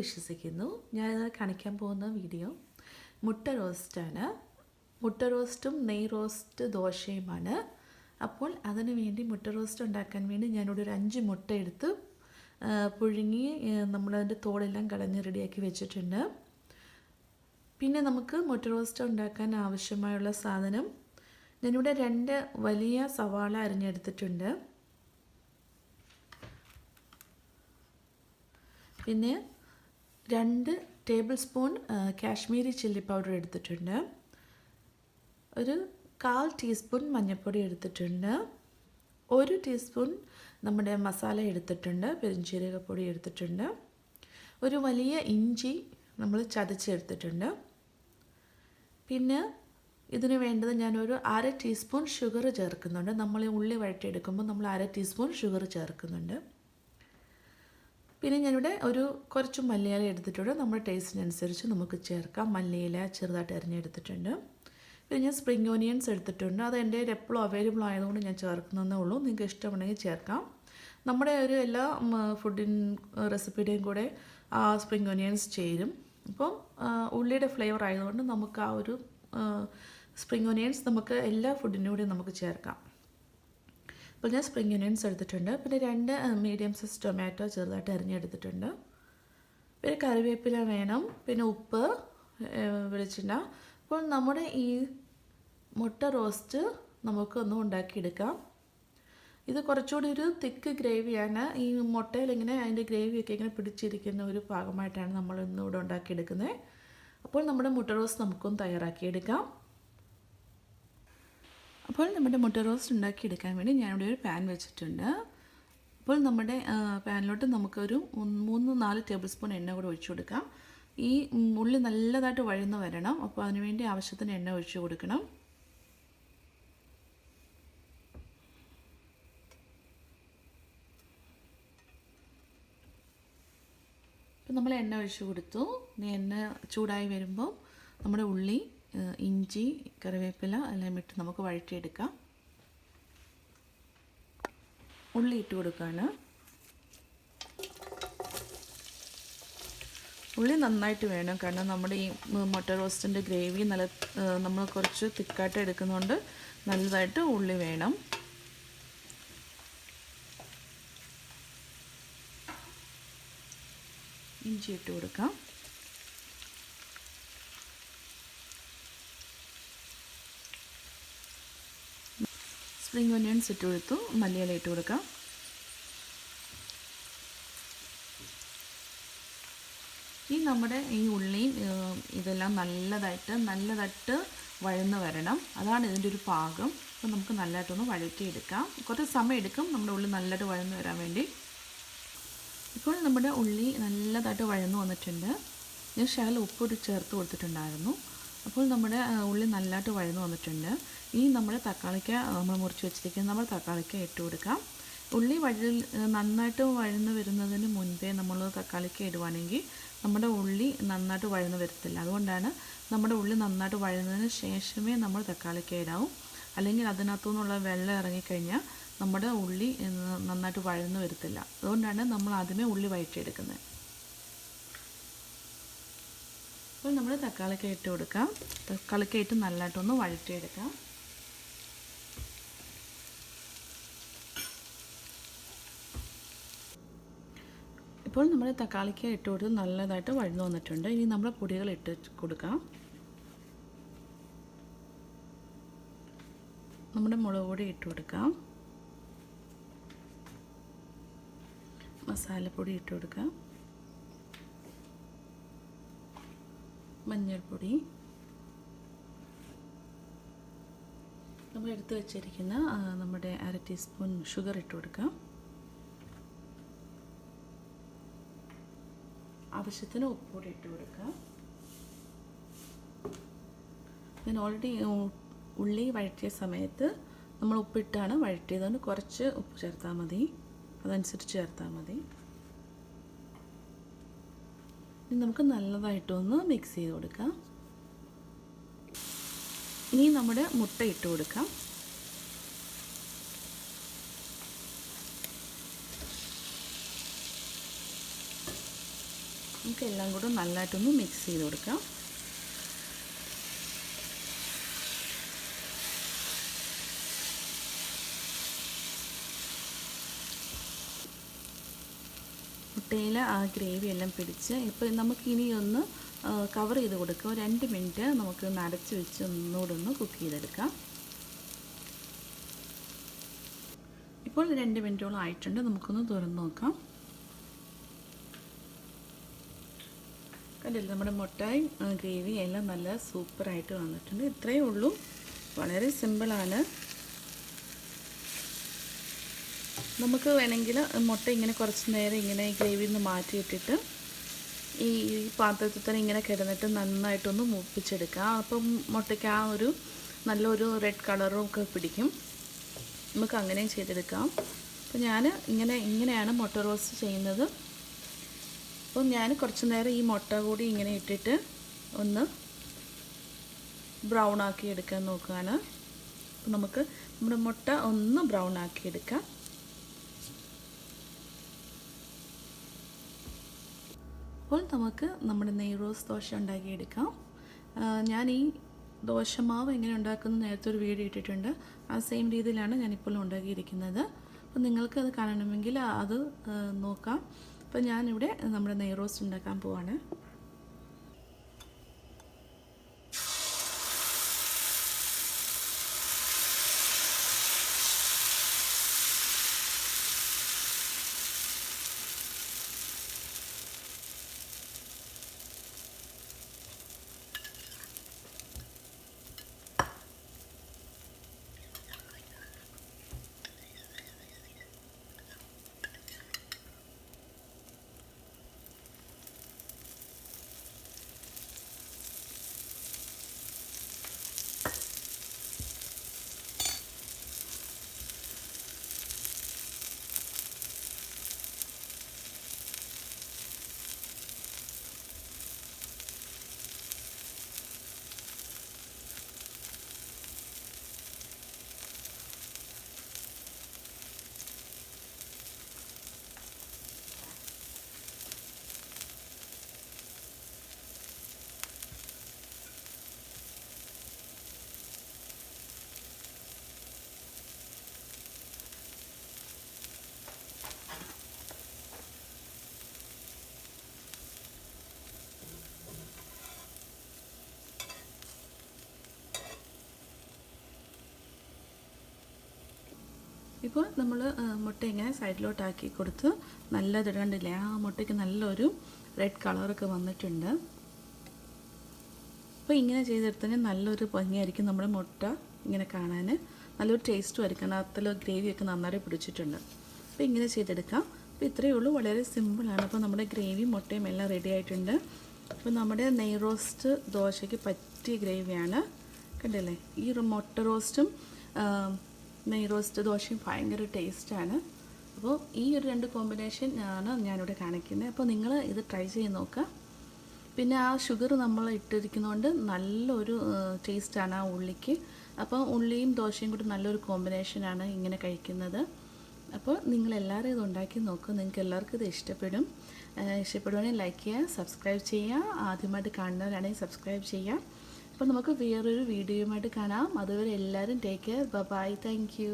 വിശ്വസിക്കുന്നു. ഞാൻ കാണിക്കാൻ പോകുന്ന വീഡിയോ മുട്ട റോസ്റ്റാണ്. മുട്ട റോസ്റ്റും നെയ് റോസ്റ്റ് ദോശയുമാണ്. അപ്പോൾ അതിന് വേണ്ടി മുട്ട റോസ്റ്റ് ഉണ്ടാക്കാൻ വേണ്ടി ഞാനിവിടെ ഒരു അഞ്ച് മുട്ട എടുത്ത് പുഴുങ്ങി നമ്മളതിന്റെ തോളെല്ലാം കളഞ്ഞ് റെഡിയാക്കി വെച്ചിട്ടുണ്ട്. പിന്നെ നമുക്ക് മുട്ട റോസ്റ്റ് ഉണ്ടാക്കാൻ ആവശ്യമായുള്ള സാധനം ഞാനിവിടെ രണ്ട് വലിയ സവാള അരിഞ്ഞെടുത്തിട്ടുണ്ട്. പിന്നെ രണ്ട് tablespoon Kashmiri chilli powder എടുത്തിട്ടുണ്ട്. ഒരു കാൽ ടീസ്പൂൺ മഞ്ഞൾപ്പൊടി എടുത്തിട്ടുണ്ട്. ഒരു ടീസ്പൂൺ നമ്മുടെ മസാല എടുത്തിട്ടുണ്ട് പെരിഞ്ചീരകപ്പൊടി എടുത്തിട്ടുണ്ട്. ഒരു വലിയ ഇഞ്ചി നമ്മൾ ചതച്ചെടുത്തിട്ടുണ്ട്. പിന്നെ ഇതിന് വേണ്ടത് ഞാനൊരു അര ടീസ്പൂൺ ഷുഗർ ചേർക്കുന്നുണ്ട്. നമ്മൾ ഉള്ളി വഴറ്റിയെടുക്കുമ്പോൾ നമ്മൾ അര ടീസ്പൂൺ ഷുഗർ ചേർക്കുന്നുണ്ട്. പിന്നെ ഞാനിവിടെ ഒരു കുറച്ച് മല്ലിയില എടുത്തിട്ടുണ്ട്. നമ്മുടെ ടേസ്റ്റിനനുസരിച്ച് നമുക്ക് ചേർക്കാം. മല്ലിയില ചെറുതായിട്ട് അരിഞ്ഞെടുത്തിട്ടുണ്ട്. പിന്നെ ഞാൻ സ്പ്രിംഗ് ഓനിയൻസ് എടുത്തിട്ടുണ്ട്. അത് എന്റെ എപ്പോഴും അവൈലബിൾ ആയതുകൊണ്ട് ഞാൻ ചേർക്കുന്നതേ ഉള്ളൂ. നിങ്ങൾക്ക് ഇഷ്ടമുണ്ടെങ്കിൽ ചേർക്കാം. നമ്മുടെ ഒരു എല്ലാ ഫുഡിൻ റെസിപ്പിയുടെയും കൂടെ ആ സ്പ്രിംഗ് ഓനിയൻസ് ചേരും. അപ്പം ഉള്ളിയുടെ ഫ്ലേവർ ആയതുകൊണ്ട് നമുക്ക് ആ ഒരു സ്പ്രിംഗ് ഓനിയൻസ് നമുക്ക് എല്ലാ ഫുഡിന്റെ കൂടെ നമുക്ക് ചേർക്കാം. അപ്പോൾ ഞാൻ സ്പ്രിങ് ഒനിയൻസ് എടുത്തിട്ടുണ്ട്. പിന്നെ രണ്ട് മീഡിയം സൈസ് ടൊമാറ്റോ ചെറുതായിട്ട് അരിഞ്ഞെടുത്തിട്ടുണ്ട്. പിന്നെ കറിവേപ്പില വേണം. പിന്നെ ഉപ്പ് വെളിച്ചെണ്ണ. അപ്പോൾ നമ്മുടെ ഈ മുട്ട റോസ്റ്റ് നമുക്കൊന്ന് ഉണ്ടാക്കിയെടുക്കാം. ഇത് കുറച്ചുകൂടി ഒരു തിക്ക് ഗ്രേവിയാണ് ഈ മുട്ടയിൽ ഇങ്ങനെ അതിന്റെ ഗ്രേവിയൊക്കെ ഇങ്ങനെ പിടിച്ചിരിക്കുന്ന ഒരു ഭാഗമായിട്ടാണ് നമ്മൾ ഇന്നിവിടെ ഉണ്ടാക്കിയെടുക്കുന്നത്. അപ്പോൾ നമ്മുടെ മുട്ട റോസ് നമുക്കൊന്ന് തയ്യാറാക്കിയെടുക്കാം. അപ്പോൾ നമ്മുടെ മുട്ട റോസ്റ്റ് ഉണ്ടാക്കിയെടുക്കാൻ വേണ്ടി ഞാനിവിടെ ഒരു പാൻ വെച്ചിട്ടുണ്ട്. അപ്പോൾ നമ്മുടെ പാനിലോട്ട് നമുക്കൊരു മൂന്ന് നാല് ടേബിൾ സ്പൂൺ എണ്ണ കൂടെ ഒഴിച്ചു കൊടുക്കാം. ഈ ഉള്ളി നല്ലതായിട്ട് വഴന്ന് വരണം. അപ്പോൾ അതിനുവേണ്ടി ആവശ്യത്തിന് എണ്ണ ഒഴിച്ചു കൊടുക്കണം. ഇപ്പം നമ്മൾ എണ്ണ ഒഴിച്ചു കൊടുത്തു. ഇനി എണ്ണ ചൂടായി വരുമ്പോൾ നമ്മുടെ ഉള്ളി ഇഞ്ചി കറിവേപ്പില എല്ലാം ഇട്ട് നമുക്ക് വഴറ്റിയെടുക്കാം. ഉള്ളി ഇട്ട് കൊടുക്കുകയാണ് ഉള്ളി നന്നായിട്ട് വേണം. കാരണം നമ്മുടെ ഈ മുട്ട റോസ്റ്റിന്റെ ഗ്രേവി നല്ല നമ്മൾ കുറച്ച് തിക്കായിട്ട് എടുക്കുന്നതുകൊണ്ട് നല്ലതായിട്ട് ഉള്ളി വേണം. ഇഞ്ചി ഇട്ട് കൊടുക്കാം. സ്പ്രിംഗ് ഒനിയൻസ് ഇട്ട് കൊടുത്തു. മല്ലിയില ഇട്ട് കൊടുക്കാം. ഈ നമ്മുടെ ഈ ഉള്ളിയും ഇതെല്ലാം നല്ലതായിട്ട് നല്ലതായിട്ട് വഴന്ന് വരണം. അതാണ് ഇതിന്റെ ഒരു പാകം. അപ്പോൾ നമുക്ക് നല്ലതായിട്ടൊന്ന് വഴറ്റിയെടുക്കാം. കുറച്ച് സമയം എടുക്കും നമ്മുടെ ഉള്ളി നല്ലതായിട്ട് വഴന്ന് വരാൻ വേണ്ടി. ഇപ്പോൾ നമ്മുടെ ഉള്ളി നല്ലതായിട്ട് വഴന്നു വന്നിട്ടുണ്ട്. ഞാൻ ശകലം ഉപ്പൊരു ചേർത്ത് കൊടുത്തിട്ടുണ്ടായിരുന്നു. അപ്പോൾ നമ്മുടെ ഉള്ളി നല്ലതായിട്ട് വഴന്നു വന്നിട്ടുണ്ട്. ഇനി നമ്മൾ തക്കാളിക്ക നമ്മൾ മുറിച്ച് വെച്ചിരിക്കുന്ന നമ്മൾ തക്കാളിക്ക ഇട്ട് കൊടുക്കാം. ഉള്ളി വഴി നന്നായിട്ട് വഴന്ന് വരുന്നതിന് മുൻപേ നമ്മൾ തക്കാളിക്ക ഇടുവാണെങ്കിൽ നമ്മുടെ ഉള്ളി നന്നായിട്ട് വഴന്ന് വരത്തില്ല. അതുകൊണ്ടാണ് നമ്മുടെ ഉള്ളി നന്നായിട്ട് വഴന്നതിന് ശേഷമേ നമ്മൾ തക്കാളിക്ക ഇടാവും. അല്ലെങ്കിൽ അതിനകത്തു നിന്നുള്ള വെള്ളം ഇറങ്ങിക്കഴിഞ്ഞാൽ നമ്മുടെ ഉള്ളി നന്നായിട്ട് വഴന്ന് വരത്തില്ല. അതുകൊണ്ടാണ് നമ്മൾ ആദ്യമേ ഉള്ളി വഴറ്റിയെടുക്കുന്നത്. അപ്പോൾ നമ്മൾ തക്കാളിക്ക് ഇട്ട് കൊടുക്കാം. തക്കാളിക്ക് ഇട്ട് നല്ലതായിട്ടൊന്ന് വഴറ്റിയെടുക്കാം. ഇപ്പോൾ നമ്മൾ തക്കാളിക്ക ഇട്ട് കൊടുത്ത് നല്ലതായിട്ട് വഴന്നു വന്നിട്ടുണ്ട്. ഇനി നമ്മൾ പൊടികൾ ഇട്ട് കൊടുക്കാം. നമ്മുടെ മുളക് പൊടി ഇട്ട് കൊടുക്കാം. മസാലപ്പൊടി ഇട്ട് കൊടുക്കാം. മഞ്ഞൾപ്പൊടി. നമ്മൾ എടുത്തു വച്ചിരിക്കുന്ന നമ്മുടെ അര ടീസ്പൂൺ ഷുഗർ ഇട്ട് കൊടുക്കാം. ആവശ്യത്തിന് ഉപ്പൂടി ഇട്ട് കൊടുക്കാം. ഞാൻ ഓൾറെഡി ഉള്ളി വഴറ്റിയ സമയത്ത് നമ്മൾ ഉപ്പിട്ടാണ് വഴറ്റിയത്. അതുകൊണ്ട് കുറച്ച് ഉപ്പ് ചേർത്താൽ മതി. അതനുസരിച്ച് ചേർത്താൽ മതി. ഇനി നമുക്ക് നല്ലതായിട്ടൊന്ന് മിക്സ് ചെയ്ത് കൊടുക്കാം. ഇനി നമ്മുടെ മുട്ട ഇട്ട് കൊടുക്കാം. നമുക്ക് എല്ലാം കൂടെ നല്ലതായിട്ടൊന്ന് മിക്സ് ചെയ്ത് കൊടുക്കാം. മുട്ടയിൽ ആ ഗ്രേവി എല്ലാം പിടിച്ച് ഇപ്പോൾ നമുക്കിനി ഒന്ന് കവർ ചെയ്ത് കൊടുക്കുക രണ്ട് മിനിറ്റ് നമുക്ക് നരച്ച് വെച്ച് ഒന്നുകൂടെ ഒന്ന് കുക്ക് ചെയ്തെടുക്കാം. ഇപ്പോൾ രണ്ട് മിനിറ്റോളം ആയിട്ടുണ്ട്. നമുക്കൊന്ന് തുറന്ന് നോക്കാം. കണ്ടില്ല നമ്മുടെ മുട്ടായും ഗ്രേവി എല്ലാം നല്ല സൂപ്പറായിട്ട് വന്നിട്ടുണ്ട്. ഇത്രയേ ഉള്ളൂ. വളരെ സിമ്പിളാണ്. നമുക്ക് വേണമെങ്കിൽ മുട്ട ഇങ്ങനെ കുറച്ച് നേരം ഇങ്ങനെ ഗ്രേവിയിൽ നിന്ന് മാറ്റിയിട്ടിട്ട് ഈ പാത്രത്തിൽ തന്നെ ഇങ്ങനെ കിടന്നിട്ട് നന്നായിട്ടൊന്ന് മൂപ്പിച്ചെടുക്കുക അപ്പം മുട്ടയ്ക്ക് ആ ഒരു നല്ലൊരു റെഡ് കളറും ഒക്കെ പിടിക്കും. നമുക്ക് അങ്ങനെയും ചെയ്തെടുക്കാം. അപ്പോൾ ഞാൻ ഇങ്ങനെ ഇങ്ങനെയാണ് മുട്ട റോസ്റ്റ് ചെയ്യുന്നത്. അപ്പോൾ ഞാൻ കുറച്ച് നേരം ഈ മുട്ട കൂടി ഇങ്ങനെ ഇട്ടിട്ട് ഒന്ന് ബ്രൗൺ ആക്കി എടുക്കാൻ നോക്കുകയാണ്. നമുക്ക് നമ്മുടെ മുട്ട ഒന്ന് ബ്രൗൺ ആക്കി എടുക്കാം. അപ്പോൾ നമുക്ക് നമ്മുടെ നെയ് റോസ് ദോശ ഉണ്ടാക്കിയെടുക്കാം. ഞാൻ ഈ ദോശമാവ് എങ്ങനെ ഉണ്ടാക്കുന്നു നേരത്തെ ഒരു വീഡിയോ ഇട്ടിട്ടുണ്ട്. ആ സെയിം രീതിയിലാണ് ഞാനിപ്പോൾ ഉണ്ടാക്കിയിരിക്കുന്നത്. അപ്പോൾ നിങ്ങൾക്ക് അത് കാണണമെങ്കിൽ അത് നോക്കാം. അപ്പോൾ ഞാനിവിടെ നമ്മുടെ നെയ് റോസ്റ്റ് ഉണ്ടാക്കാൻ പോവാണ്. ഇപ്പോൾ നമ്മൾ മുട്ട ഇങ്ങനെ സൈഡിലോട്ടാക്കി കൊടുത്ത് നല്ല കണ്ടില്ലേ ആ മുട്ടയ്ക്ക് നല്ലൊരു റെഡ് കളറൊക്കെ വന്നിട്ടുണ്ട്. അപ്പോൾ ഇങ്ങനെ ചെയ്തെടുത്തതിന് നല്ലൊരു ഭംഗിയായിരിക്കും നമ്മുടെ മുട്ട ഇങ്ങനെ കാണാൻ. നല്ലൊരു ടേസ്റ്റും ആയിരിക്കും. അതിൽ ഗ്രേവിയൊക്കെ നന്നായി പിടിച്ചിട്ടുണ്ട്. അപ്പോൾ ഇങ്ങനെ ചെയ്തെടുക്കാം. അപ്പോൾ ഇത്രയേ ഉള്ളൂ. വളരെ സിമ്പിളാണ് അപ്പോൾ നമ്മുടെ ഗ്രേവി മുട്ടയും എല്ലാം റെഡി ആയിട്ടുണ്ട്. അപ്പോൾ നമ്മുടെ നെയ് റോസ്റ്റ് ദോശയ്ക്ക് പറ്റിയ ഗ്രേവിയാണ് കണ്ടില്ലേ? ഈ മുട്ട റോസ്റ്റും നെയ് റോസ്റ്റ് ദോശയും ഭയങ്കര ടേസ്റ്റാണ്. അപ്പോൾ ഈ ഒരു രണ്ട് കോമ്പിനേഷൻ ആണ് ഞാനിവിടെ കാണിക്കുന്നത്. അപ്പോൾ നിങ്ങൾ ഇത് ട്രൈ ചെയ്ത് നോക്കുക. പിന്നെ ആ ഷുഗർ നമ്മൾ ഇട്ടിരിക്കുന്നതുകൊണ്ട് നല്ലൊരു ടേസ്റ്റാണ് ആ ഉള്ളിക്ക്. അപ്പോൾ ഉള്ളിയും ദോശയും കൂടി നല്ലൊരു കോമ്പിനേഷനാണ് ഇങ്ങനെ കഴിക്കുന്നത്. അപ്പോൾ നിങ്ങളെല്ലാവരും ഇത് ഉണ്ടാക്കി നോക്കുക നിങ്ങൾക്ക് എല്ലാവർക്കും ഇത് ഇഷ്ടപ്പെടും. ഇഷ്ടപ്പെടുവാണെങ്കിൽ ലൈക്ക് ചെയ്യുക സബ്സ്ക്രൈബ് ചെയ്യുക. ആദ്യമായിട്ട് കാണുന്നവരാണെങ്കിൽ സബ്സ്ക്രൈബ് ചെയ്യുക. അപ്പോൾ നമുക്ക് വേറൊരു വീഡിയോയുമായിട്ട് കാണാം. അതുവരെ എല്ലാവരും take care bye thank you